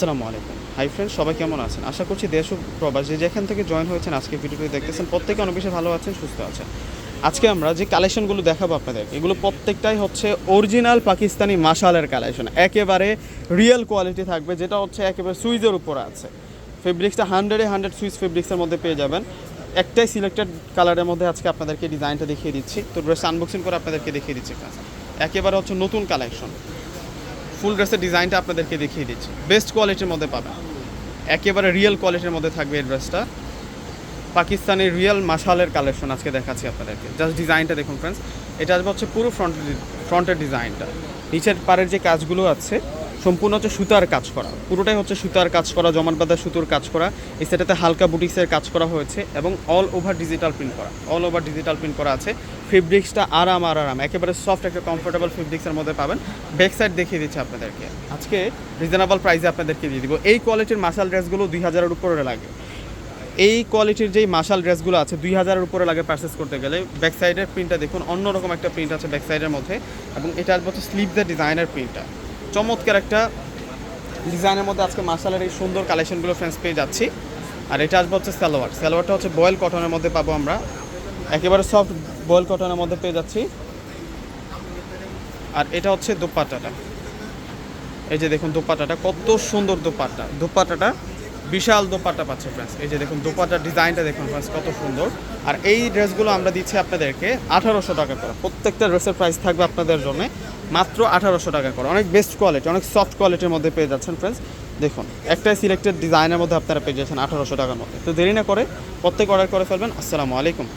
আসসালামু আলাইকুম। Hi friend সবাই কেমন আছেন? আশা করছি দেশ ও প্রবাস যে যেখান থেকে জয়েন হয়েছেন, আজকে ভিডিওটি দেখতেছেন, প্রত্যেকে অনেক বেশি ভালো আছেন, সুস্থ আছেন। আজকে আমরা যে কালেকশনগুলো দেখাবো আপনাদের এগুলো প্রত্যেকটাই হচ্ছে অরিজিনাল পাকিস্তানি মাশালের কালেকশন। একেবারে রিয়েল কোয়ালিটি থাকবে, যেটা হচ্ছে একেবারে সুইজের উপরে আছে। ফেব্রিক্সটা হান্ড্রেডে হান্ড্রেড সুইচ ফেব্রিক্সের মধ্যে পেয়ে যাবেন। একটাই সিলেক্টেড কালারের মধ্যে আজকে আপনাদেরকে ডিজাইনটা দেখিয়ে দিচ্ছি। তো ড্রেস আনবক্সিং করে আপনাদেরকে দেখিয়ে দিচ্ছি একেবারে হচ্ছে নতুন কালেকশন ফুল ড্রেসের ডিজাইনটা আপনাদেরকে দেখিয়ে দিচ্ছি। বেস্ট কোয়ালিটির মধ্যে পাবেন। একেবারে রিয়েল কোয়ালিটির মধ্যে থাকবে এই ড্রেসটা। পাকিস্তানের রিয়েল মাসালের কালেকশন আজকে দেখাচ্ছি আপনাদেরকে। জাস্ট ডিজাইনটা দেখুন ফ্রেন্ডস এটা আসবে হচ্ছে পুরো ফ্রন্ট ফ্রন্টের ডিজাইনটা। নিচের পাড়ের যে কাজগুলো আছে সম্পূর্ণ হচ্ছে সুতার কাজ করা। পুরোটাই হচ্ছে সুতার কাজ করা, জমাট বাঁধা সুতোর কাজ করা। এই সেটাতে হালকা বুটিক্সের কাজ করা হয়েছে এবং অল ওভার ডিজিটাল প্রিন্ট করা। অল ওভার ডিজিটাল প্রিন্ট করা আছে। ফেব্রিক্সটা আরাম আর আরাম। একেবারে সফট একটা কমফোর্টেবল ফেব্রিক্সের মধ্যে পাবেন। ব্যাক সাইড দেখিয়ে দিচ্ছি আপনাদেরকে। আজকে রিজনেবল প্রাইসে আপনাদেরকে দিয়ে দিব। এই কোয়ালিটির মাসাল ড্রেসগুলো দুই হাজারের উপরে লাগে। এই কোয়ালিটির যেই মাশাল ড্রেসগুলো আছে, দুই হাজারের উপরে লাগে পারচেস করতে গেলে ব্যাক সাইডের প্রিন্টটা দেখুন, অন্যরকম একটা প্রিন্ট আছে ব্যাক সাইডের মধ্যে। এবং এটা হচ্ছে হচ্ছে দ্য ডিজাইনের প্রিন্টটা চমৎকার একটা ডিজাইনের মধ্যে আজকে মার্শালের এই সুন্দর কালেকশনগুলো ফ্রেন্ডস পেয়ে যাচ্ছি। আর এটা আসবে হচ্ছে সালোয়ার। সালোয়ারটা হচ্ছে বয়েল কটনের মধ্যে পাবো আমরা। একেবারে সফট বয়েল কটনের মধ্যে পেয়ে যাচ্ছি। আর এটা হচ্ছে দোপাট্টাটা এই যে দেখুন দোপাট্টাটা কত সুন্দর দোপাট্টা। দোপাট্টাটা বিশাল দোপাট্টা পাচ্ছে ফ্রেন্ডস এই যে দেখুন, দোপাট্টার ডিজাইনটা দেখুন ফ্রেন্ডস কত সুন্দর। আর এই ড্রেসগুলো আমরা দিচ্ছি আপনাদেরকে আঠারোশো টাকা করে। প্রত্যেকটা ড্রেসের প্রাইস থাকবে আপনাদের জন্য মাত্র আঠারোশো টাকা করে। অনেক বেস্ট কোয়ালিটি অনেক সফট কোয়ালিটির মধ্যে পেয়ে যাচ্ছেন ফ্রেন্ডস দেখুন, একটাই সিলেক্টেড ডিজাইনের মধ্যে আপনারা পেয়ে যাচ্ছেন আঠারোশো টাকার মধ্যে। তো দেরি না করে প্রত্যেক অর্ডার করে ফেলবেন। আসসালামু আলাইকুম।